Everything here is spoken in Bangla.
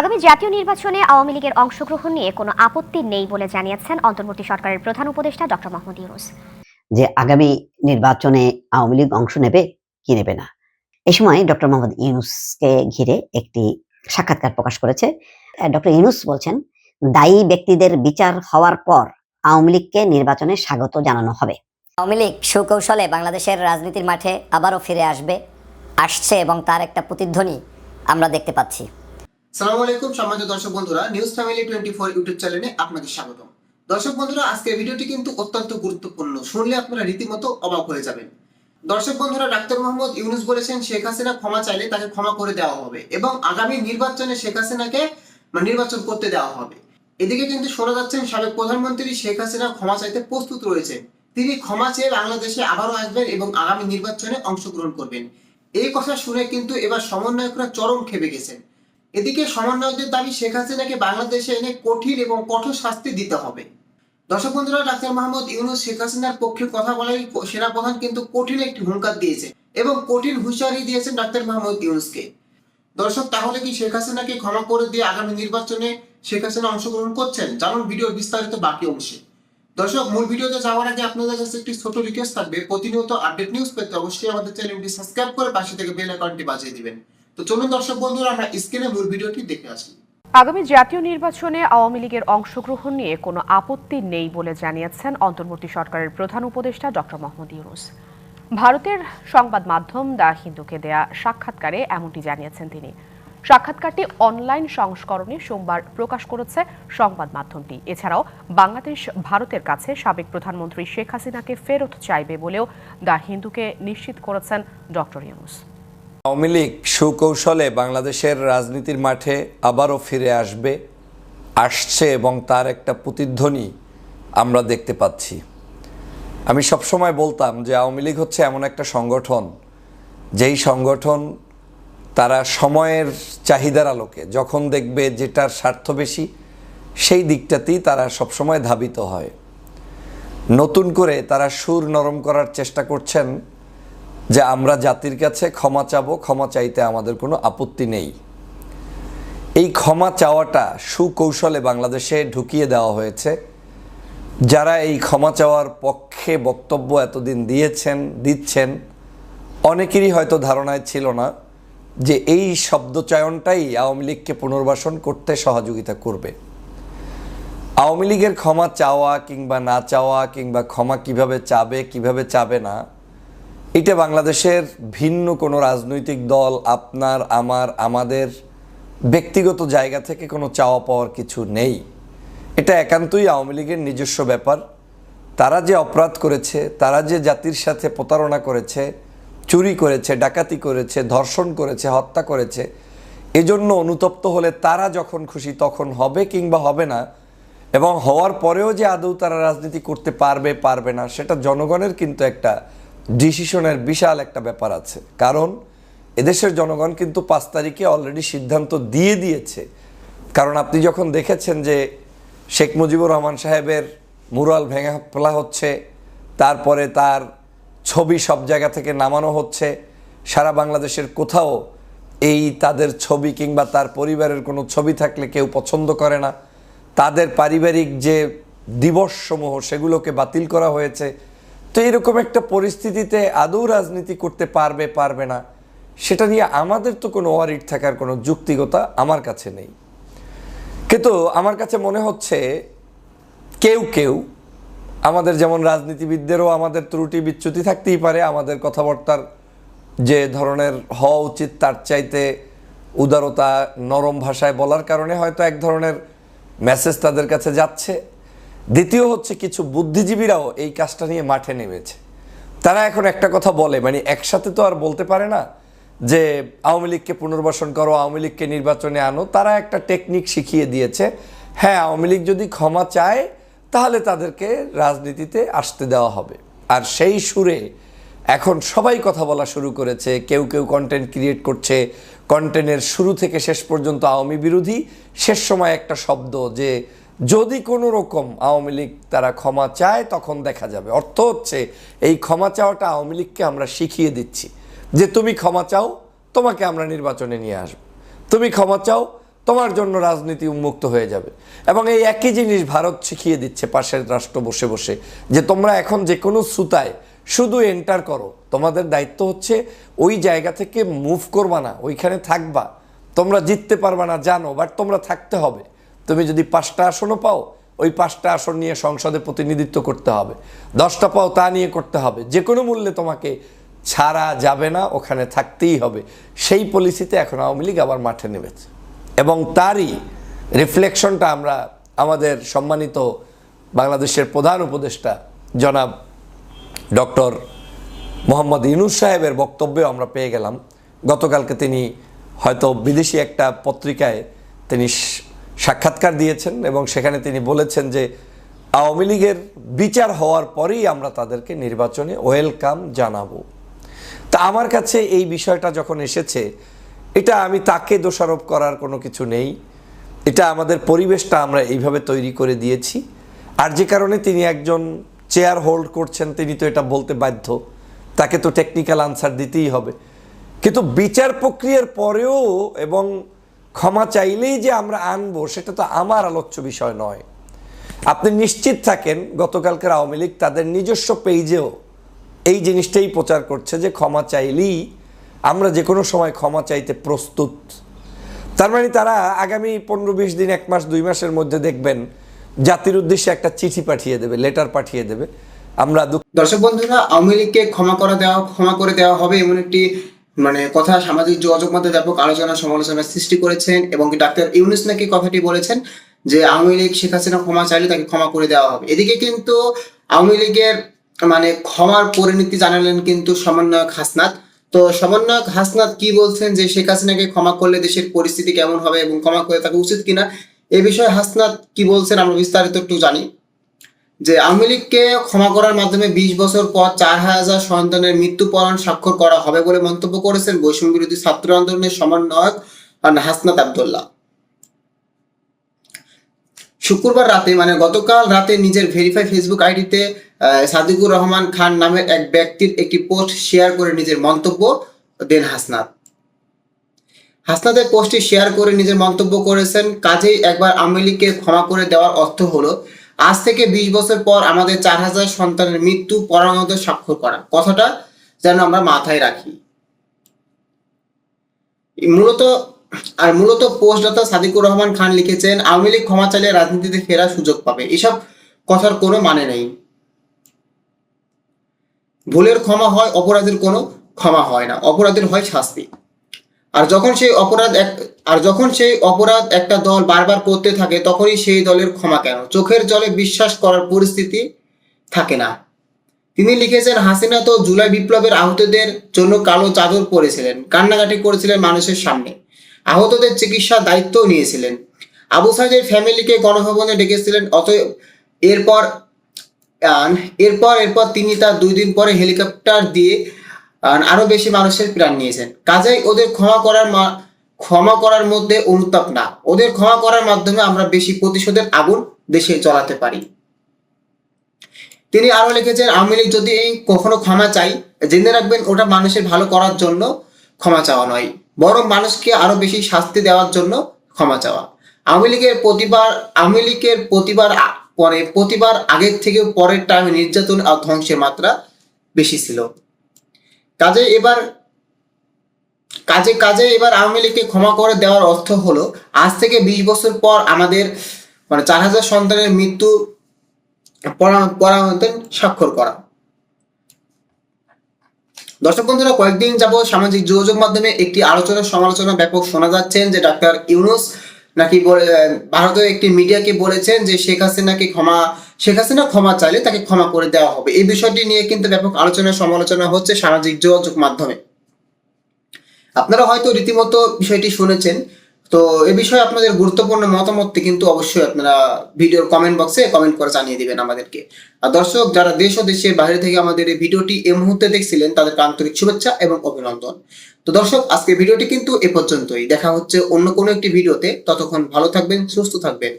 আগামী জাতীয় নির্বাচনে আওয়ামী লীগের অংশগ্রহণ নিয়ে কোনো আপত্তি নেই বলে জানিয়েছেন অন্তর্বর্তী সরকারের প্রধান উপদেষ্টা ডক্টর মোহাম্মদ ইউনুস। যে আগামী নির্বাচনে আওয়ামী লীগ অংশ নেবে কি নেবে না? এই সময় ডক্টর মোহাম্মদ ইউনুসকে ঘিরে একটি সাক্ষাৎকার প্রকাশ করেছে। ডক্টর ইউনুস বলছেন দায়ী ব্যক্তিদের বিচার হওয়ার পর আওয়ামী লীগকে নির্বাচনে স্বাগত জানানো হবে। আওয়ামী লীগ সুকৌশলে বাংলাদেশের রাজনীতির মাঠে আবারও ফিরে আসবে আসছে এবং তার একটা প্রতিধ্বনি আমরা দেখতে পাচ্ছি। সালাম আলাইকুম, সম্মানিত দর্শক বন্ধুরা news family twenty four YouTube চ্যানেলে আপনাদের স্বাগতম। দর্শক বন্ধুরা, আজকের ভিডিওটি কিন্তু অত্যন্ত গুরুত্বপূর্ণ। শুনলে আপনারা রীতিমতো অবাক হয়ে যাবেন। দর্শক বন্ধুরা, ডাক্তার মোহাম্মদ ইউনুস বলেছেন, শেখ হাসিনা ক্ষমা চাইলে তাকে ক্ষমা করে দেওয়া হবে এবং আগামী নির্বাচনে শেখ হাসিনাকে মানে নির্বাচন করতে দেওয়া হবে। এদিকে কিন্তু শোনা যাচ্ছেন, সাবেক প্রধানমন্ত্রী শেখ হাসিনা ক্ষমা চাইতে প্রস্তুত রয়েছেন। তিনি ক্ষমা চেয়ে বাংলাদেশে আবারও আসবেন এবং আগামী নির্বাচনে অংশগ্রহণ করবেন। এই কথা শুনে কিন্তু এবার সমন্বয়করা চরম খেপে গেছেন। এদিকে সমন্বয়কদের দাবি শেখ হাসিনাকে বাংলাদেশে এনে কঠিন এবং কঠোর শাস্তি দিতে হবে। দর্শক বন্ধুরা, ডাক্তার মোহাম্মদ ইউনুস শেখ হাসিনার পক্ষে কথা বলাই সেনাপ্রধান কিন্তু কঠিন একটি হুঙ্কার দিয়েছে এবং কঠিন হুঁশিয়ারি দিয়েছেন ডাক্তার মোহাম্মদ ইউনুসকে। দর্শক, তাহলে কি শেখ হাসিনাকে ক্ষমা করে দিয়ে আগামী নির্বাচনে শেখ হাসিনা অংশগ্রহণ করছেন? জানুন ভিডিওর বিস্তারিত বাকি অংশে। দর্শক, মূল ভিডিওতে যাওয়ার আগে আপনাদের কাছে একটি ছোট রিকোয়েস্ট থাকবে। প্রতিনিয়ত আপডেট নিউজ পেতে অবশ্যই আমাদের চ্যানেলটি সাবস্ক্রাইব করে পাশে থেকে বেল আইকনটি বাজিয়ে দিবেন। তো চলুন দর্শক বন্ধুরা, আমরা স্ক্রিনে মূল ভিডিওটি দেখে আসি। আগামী জাতীয় নির্বাচনে আওয়ামী লীগের অংশগ্রহণ নিয়ে কোনো আপত্তি নেই বলে জানিয়েছেন অন্তর্বর্তী সরকারের প্রধান উপদেষ্টা ডক্টর মোহাম্মদ ইউনুস। ভারতের সংবাদ মাধ্যম দ্য হিন্দুকে দেয়া সাক্ষাৎকারে এমনটি জানিয়েছেন তিনি। সাক্ষাৎকারটি অনলাইন সংস্করণে সোমবার প্রকাশ করেছে সংবাদ মাধ্যমটি। এছাড়াও বাংলাদেশ ভারতের কাছে সাবেক প্রধানমন্ত্রী শেখ হাসিনাকে ফেরত চাইবে বলেও দ্য হিন্দুকে নিশ্চিত করেছেন ডক্টর ইউনুস। আওয়ামী লীগ সুকৌশলে বাংলাদেশের রাজনীতির মাঠে আবারও ফিরে আসবে, আসছে এবং তার একটা প্রতিধ্বনি আমরা দেখতে পাচ্ছি। আমি সবসময় বলতাম যে আওয়ামী লীগ হচ্ছে এমন একটা সংগঠন, যেই সংগঠন তারা সময়ের চাহিদার আলোকে, যখন দেখবে যেটার স্বার্থ বেশি, সেই দিকটাতেই তারা সবসময় ধাবিত হয়। নতুন করে তারা সুর নরম করার চেষ্টা করছেন যে আমরা জাতির কাছে ক্ষমা চাবো, ক্ষমা চাইতে আমাদের কোনো আপত্তি নেই। এই ক্ষমা চাওয়াটা সুকৌশলে বাংলাদেশে ঢুকিয়ে দেওয়া হয়েছে। যারা এই ক্ষমা চাওয়ার পক্ষে বক্তব্য এতদিন দিয়েছেন, দিচ্ছেন, অনেকেরই হয়তো ধারণায় ছিল না যে এই শব্দচয়নটাই আওয়ামী লীগকে পুনর্বাসন করতে সহযোগিতা করবে। আওয়ামী লীগের ক্ষমা চাওয়া কিংবা না চাওয়া কিংবা ক্ষমা কীভাবে চাবে কীভাবে চাবে না এটা বাংলাদেশের ভিন্ন কোনো রাজনৈতিক দল, আপনার, আমার, আমাদের ব্যক্তিগত জায়গা থেকে কোনো চাওয়া পাওয়ার কিছু নেই। এটা একান্তই আওয়ামী লীগের নিজস্ব ব্যাপার। তারা যে অপরাধ করেছে, তারা যে জাতির সাথে প্রতারণা করেছে, চুরি করেছে, ডাকাতি করেছে, ধর্ষণ করেছে, হত্যা করেছে, এজন্য অনুতপ্ত হলে তারা যখন খুশি তখন হবে কিংবা হবে না, এবং হওয়ার পরেও যে আদৌ তারা রাজনীতি করতে পারবে পারবে না, সেটা জনগণের কিন্তু একটা ডিসিশনের বিশাল একটা ব্যাপার আছে। কারণ এদেশের জনগণ কিন্তু পাঁচ তারিখে অলরেডি সিদ্ধান্ত দিয়ে দিয়েছে। কারণ আপনি যখন দেখেছেন যে শেখ মুজিবুর রহমান সাহেবের মুরাল ভেঙে ফেলা হচ্ছে, তারপরে তার ছবি সব জায়গা থেকে নামানো হচ্ছে, সারা বাংলাদেশের কোথাও এই তাদের ছবি কিংবা তার পরিবারের কোনো ছবি থাকলে কেউ পছন্দ করে না। তাদের পারিবারিক যে দিবসসমূহ সেগুলোকে বাতিল করা হয়েছে। তো এরকম একটা পরিস্থিতিতে আদৌ রাজনীতি করতে পারবে পারবে না, সেটা নিয়ে আমাদের তো কোনো ওয়ারিড থাকার কোনো যুক্তিগতা আমার কাছে নেই। কিন্তু আমার কাছে মনে হচ্ছে কেউ কেউ আমাদের যেমন রাজনীতিবিদদেরও আমাদের ত্রুটি বিচ্যুতি থাকতেই পারে, আমাদের কথাবার্তার যে ধরনের হওয়া উচিত তার চাইতে উদারতা নরম ভাষায় বলার কারণে হয়তো এক ধরনের মেসেজ তাদের কাছে যাচ্ছে। দ্বিতীয় হচ্ছে কিছু বুদ্ধিজীবীরাও এই কাজটা নিয়ে মাঠে নেমেছে। তারা এখন একটা কথা বলে মানে একসাথে তো আর বলতে পারে না যে আওয়ামী লীগকে পুনর্বাসন করো, আওয়ামী লীগকে নির্বাচনে আনো। তারা একটা টেকনিক শিখিয়ে দিয়েছে হ্যাঁ আওয়ামী লীগ যদি ক্ষমা চায়, তাহলে তাদেরকে রাজনীতিতে আসতে দেওয়া হবে। আর সেই সুরে এখন সবাই কথা বলা শুরু করেছে, কেউ কেউ কন্টেন্ট ক্রিয়েট করছে। কন্টেন্টের শুরু থেকে শেষ পর্যন্ত আওয়ামী বিরোধী। শেষ সময় একটা শব্দ যে যদি কোনো রকম আওয়ামী লীগ তারা ক্ষমা চায়, তখন দেখা যাবে। অর্থ হচ্ছে, এই ক্ষমা চাওয়াটা আওয়ামী লীগকে আমরা শিখিয়ে দিচ্ছি যে তুমি ক্ষমা চাও, তোমাকে আমরা নির্বাচনে নিয়ে আসব। তুমি ক্ষমা চাও, তোমার জন্য রাজনীতি উন্মুক্ত হয়ে যাবে। এবং এই একই জিনিস ভারত শিখিয়ে দিচ্ছে পাশের রাষ্ট্র বসে বসে, যে তোমরা এখন যে কোনো সুতায় শুধু এন্টার করো। তোমাদের দায়িত্ব হচ্ছে ওই জায়গা থেকে মুভ করবা না, ওইখানে থাকবা। তোমরা জিততে পারবা না, জানো বাট তোমরা থাকতে হবে। তুমি যদি পাঁচটা আসনও পাও, ওই পাঁচটা আসন নিয়ে সংসদে প্রতিনিধিত্ব করতে হবে। দশটা পাও তা নিয়ে করতে হবে। যে কোনো মূল্যে তোমাকে ছাড়া যাবে না, ওখানে থাকতেই হবে। সেই পলিসিতে এখন আওয়ামী লীগ আবার মাঠে নেমেছে। এবং তারই রিফ্লেকশনটা আমরা আমাদের সম্মানিত বাংলাদেশের প্রধান উপদেষ্টা জনাব ডক্টর মোহাম্মদ ইনুস সাহেবের বক্তব্যে আমরা পেয়ে গেলাম। গতকালকে তিনি হয়তো বিদেশি একটা পত্রিকায় তিনি সাক্ষাৎকার দিয়েছেন এবং সেখানে তিনি বলেছেন যে আওয়ামী লীগের বিচার হওয়ার পরেই আমরা তাদেরকে নির্বাচনে ওয়েলকাম জানাব। তা আমার কাছে এই বিষয়টা যখন এসেছে, এটা আমি তাকে দোষারোপ করার কোনো কিছু নেই। এটা আমাদের পরিবেশটা আমরা এইভাবে তৈরি করে দিয়েছি। আর যে কারণে তিনি একজন চেয়ার হোল্ড করছেন, তিনি তো এটা বলতে বাধ্য। তাকে তো টেকনিক্যাল আনসার দিতেই হবে। কিন্তু বিচার প্রক্রিয়ার পরেও এবং ক্ষমা চাইলেই যে আমরা আনব, সেটা তো আমার আলোচ্য বিষয় নয়। আপনি নিশ্চিত থাকেন গতকালকের আওয়ামী লীগ তাদের নিজস্ব পেজেও এই জিনিসটাই প্রচার করছে যে ক্ষমা চাইলেই আমরা যে কোনো সময় ক্ষমা চাইতে প্রস্তুত। তার মানে তারা আগামী পনেরো বিশ দিন, এক মাস, দুই মাসের মধ্যে দেখবেন জাতির উদ্দেশ্যে একটা চিঠি পাঠিয়ে দেবে, লেটার পাঠিয়ে দেবে। আমরা দর্শক বন্ধুরা, আওয়ামী লীগকে ক্ষমা করা দেওয়া, ক্ষমা করে দেওয়া হবে এমন একটি মানে কথা সামাজিক যোগাযোগ মাধ্যমে ব্যাপক আলোচনা সমালোচনার সৃষ্টি করেছেন এবং ডাক্তার ইউনুস নাকি কথাটি বলেছেন যে আওয়ামী লীগ, শেখ হাসিনা ক্ষমা চাইলে তাকে ক্ষমা করে দেওয়া হবে। এদিকে কিন্তু আওয়ামী লীগের মানে ক্ষমার পরিণতি জানালেন কিন্তু সমন্বয়ক হাসনাত। তো সমন্বয়ক হাসনাত কি বলছেন যে শেখ হাসিনাকে ক্ষমা করলে দেশের পরিস্থিতি কেমন হবে এবং ক্ষমা করে তাকে উচিত কিনা? এ বিষয়ে হাসনাত কি বলছেন আমরা বিস্তারিত একটু জানি। যে আওয়ামী লীগকে ক্ষমা করার মাধ্যমে বিশ বছর পর চার হাজার সন্তানের মৃত্যুপরণ স্বাক্ষর করা হবে বলে মন্তব্য করেছেন বৈষম্য বিরোধী ছাত্র আন্দোলনের সমন্বয়ক হাসনাত আবদুল্লাহ। শুক্রবার রাতে মানে গতকাল রাতে নিজের ভেরিফাই ফেসবুক আইডিতে সাদিকুর রহমান খান নামের এক ব্যক্তির একটি পোস্ট শেয়ার করে নিজের মন্তব্য দেন হাসনাত। হাসনাতের পোস্টটি শেয়ার করে নিজের মন্তব্য করেছেন, কাজেই একবার আওয়ামী লীগকে ক্ষমা করে দেওয়ার অর্থ হলো আজ থেকে বিশ বছর পর আমাদের চার হাজার সন্তানের মৃত্যু পরামত স্বাক্ষর করা। কথাটা যেন আমরা মাথায় রাখি। মূলত, আর মূলত পোস্টদাতা সাদিকুর রহমান খান লিখেছেন, আওয়ামী লীগ ক্ষমা চাইলে রাজনীতিতে ফেরার সুযোগ পাবে। এসব কথার কোনো মানে নেই। ভুলের ক্ষমা হয়, অপরাধের কোনো ক্ষমা হয় না। অপরাধের হয় শাস্তি। আর যখন সেই অপরাধ এক আর যখন সেই অপরাধ একটা দল বারবার করতে থাকে, তখনই সেই দলের ক্ষমা কেন? চোখের জলে বিশ্বাস করার পরিস্থিতি থাকে না। তিনি লিখেছেন, হাসিনা তো জুলাই বিপ্লবের আহতদের জন্য কালো চাদর পরেছিলেন, কান্নাকাটি করেছিলেন মানুষের সামনে। আহতদের চিকিৎসার দায়িত্বও নিয়েছিলেন। আবু সাইদের ফ্যামিলিকে গণভবনে ডেকেছিলেন, অতএব এরপর এরপর এরপর তিনি তার দুই দিন পরে হেলিকপ্টার দিয়ে আরও বেশি মানুষের প্রাণ নিয়েছেন। কাজেই ওদের ক্ষমা করার ক্ষমা করার মধ্যে অনুতাপ না। ওদের ক্ষমা করার মাধ্যমে আমরা বেশি প্রতিশোধের আগুন দেশে জ্বলাতে পারি। তিনি আরও লিখেছেন আওয়ামী লীগ যদি কখনো ক্ষমা চাই, জেনে রাখবেন ওটা মানুষের ভালো করার জন্য ক্ষমা চাওয়া নয়। বরং মানুষকে আরও বেশি শাস্তি দেওয়ার জন্য ক্ষমা চাওয়া। আওয়ামী লীগের প্রতিবার আওয়ামী লীগের প্রতিবার পরে প্রতিবার আগের থেকে পরের টাইমে নির্যাতন আর ধ্বংসের মাত্রা বেশি ছিল। কাজে এবার, কাজে কাজে এবার আওয়ামী লীগকে ক্ষমা করে দেওয়ার অর্থ হলো, আজ থেকে বিশ বছর পর আমাদের মানে চার হাজার সন্তানের মৃত্যু স্বাক্ষর করা। দর্শক বন্ধুরা, কয়েকদিন যাব সামাজিক যোগাযোগ মাধ্যমে একটি আলোচনা, সমালোচনা ব্যাপক শোনা যাচ্ছেন যে ডাক্তার ইউনুস নাকি ভারতের একটি মিডিয়াকে বলেছেন যে শেখ হাসিনাকে ক্ষমা শেখ হাসিনা ক্ষমা চাইলে তাকে ক্ষমা করে দেওয়া হবে। এই বিষয়টি নিয়ে কিন্তু ব্যাপক আলোচনা সমালোচনা হচ্ছে সামাজিক যোগাযোগ মাধ্যমে। আপনারা হয়তো রীতিমতো বিষয়টি শুনেছেন। তো এ বিষয়ে আপনাদের গুরুত্বপূর্ণ মতামতটি কিন্তু অবশ্যই আপনারা ভিডিওর কমেন্ট বক্সে কমেন্ট করে জানিয়ে দিবেন আমাদেরকে। আর দর্শক, যারা দেশ ও দেশের বাইরে থেকে আমাদের এই ভিডিওটি এই মুহূর্তে দেখছিলেন তাদের আন্তরিক শুভেচ্ছা এবং অভিনন্দন। তো দর্শক আজকে ভিডিওটি কিন্তু এ পর্যন্তই। দেখা হচ্ছে অন্য কোনো একটি ভিডিওতে। ততক্ষণ ভালো থাকবেন, সুস্থ থাকবেন।